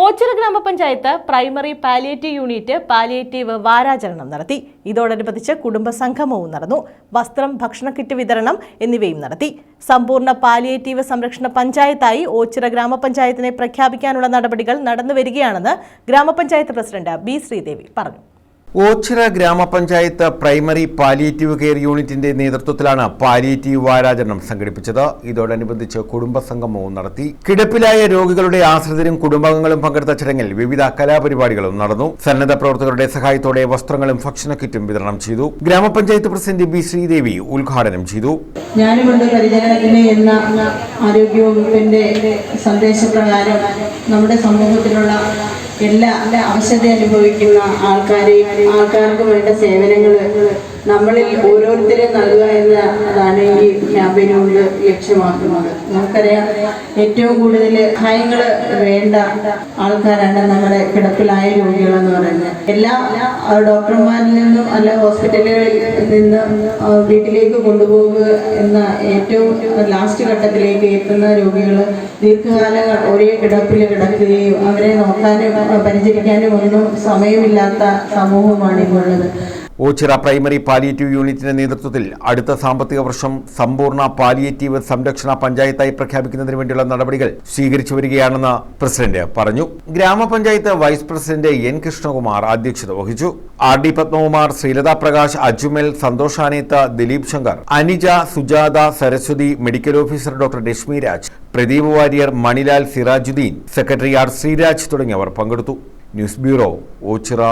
ഓച്ചിറ ഗ്രാമപഞ്ചായത്ത് primary palliative unit palliative വാരാചരണം നടത്തി. ഇതോടനുബന്ധിച്ച് കുടുംബസംഗമവും നടന്നു. വസ്ത്രം ഭക്ഷണ കിറ്റ് വിതരണം എന്നിവയും നടത്തി. സമ്പൂർണ പാലിയേറ്റീവ് സംരക്ഷണ പഞ്ചായത്തായി ഓച്ചിറ ഗ്രാമപഞ്ചായത്തിനെ പ്രഖ്യാപിക്കാനുള്ള നടപടികൾ നടന്നുവരികയാണെന്ന് ഗ്രാമപഞ്ചായത്ത് പ്രസിഡന്റ് ബി ശ്രീദേവി പറഞ്ഞു. ഓച്ചിറ ഗ്രാമപഞ്ചായത്ത് പ്രൈമറി പാലിയേറ്റീവ് കെയർ യൂണിറ്റിന്റെ നേതൃത്വത്തിലാണ് പാലിയേറ്റീവ് വാരാചരണം സംഘടിപ്പിച്ചത്. ഇതോടനുബന്ധിച്ച് കുടുംബസംഗമവും നടത്തി. കിടപ്പിലായ രോഗികളുടെ ആശ്രിതരും കുടുംബാംഗങ്ങളും പങ്കെടുത്ത ചടങ്ങിൽ വിവിധ കലാപരിപാടികളും നടന്നു. സന്നദ്ധ പ്രവർത്തകരുടെ സഹായത്തോടെ വസ്ത്രങ്ങളും ഭക്ഷണ കിറ്റും വിതരണം ചെയ്തു. ഗ്രാമപഞ്ചായത്ത് പ്രസിഡന്റ് ബി ശ്രീദേവി ഉദ്ഘാടനം ചെയ്തു. ഞാനുമുണ്ട് പരിചരണത്തിന് എന്ന സന്ദേശപ്രകാരം നമ്മുടെ സമൂഹത്തിലുള്ള എല്ലാ അവശത അനുഭവിക്കുന്ന ആൾക്കാരെയും ആൾക്കാർക്ക് വേണ്ട സേവനങ്ങൾ നമ്മളിൽ ഓരോരുത്തരെയും നൽകുക എന്നതാണ് കൊണ്ട് ലക്ഷ്യമാക്കുന്നത്. നമുക്കറിയാം ഏറ്റവും കൂടുതൽ സഹായങ്ങൾ വേണ്ട ആൾക്കാരാണ് നമ്മുടെ കിടപ്പിലായ രോഗികൾ എന്ന് പറയുന്നത്. എല്ലാ ഡോക്ടർമാരിൽ നിന്നും അല്ല ഹോസ്പിറ്റലുകളിൽ നിന്ന് വീട്ടിലേക്ക് കൊണ്ടുപോകുക എന്ന ഏറ്റവും ലാസ്റ്റ് ഘട്ടത്തിലേക്ക് എത്തുന്ന രോഗികൾ ദീർഘകാല ഒരേ കിടപ്പിൽ കിടക്കുകയും അവരെ നോക്കാനും പരിചരിക്കാനും ഒന്നും സമയമില്ലാത്ത സമൂഹമാണ് ഇന്നുള്ളത് ഓച്ചിറ പ്രൈമറി പാലിയേറ്റീവ് യൂണിറ്റിന്റെ നേതൃത്വത്തിൽ അടുത്ത സാമ്പത്തിക വർഷം സമ്പൂർണ പാലിയേറ്റീവ് സംരക്ഷണ പഞ്ചായത്തായി പ്രഖ്യാപിക്കുന്നതിന് വേണ്ടിയുള്ള നടപടികൾ സ്വീകരിച്ചു വരികയാണെന്ന് പ്രസിഡന്റ് പറഞ്ഞു. ഗ്രാമപഞ്ചായത്ത് വൈസ് പ്രസിഡന്റ് എൻ കൃഷ്ണകുമാർ അധ്യക്ഷത വഹിച്ചു. R D Padmakumar Sreelatha Prakash Ajmal സന്തോഷാനേത്ത Dileep Shankar Anija Sujatha Saraswathi medical officer doctor Reshmi Raj Pradeep Warrier Manilal Sirajuddeen secretary R Sreeraj തുടങ്ങിയവർ പങ്കെടുത്തു. News bureau Ochira.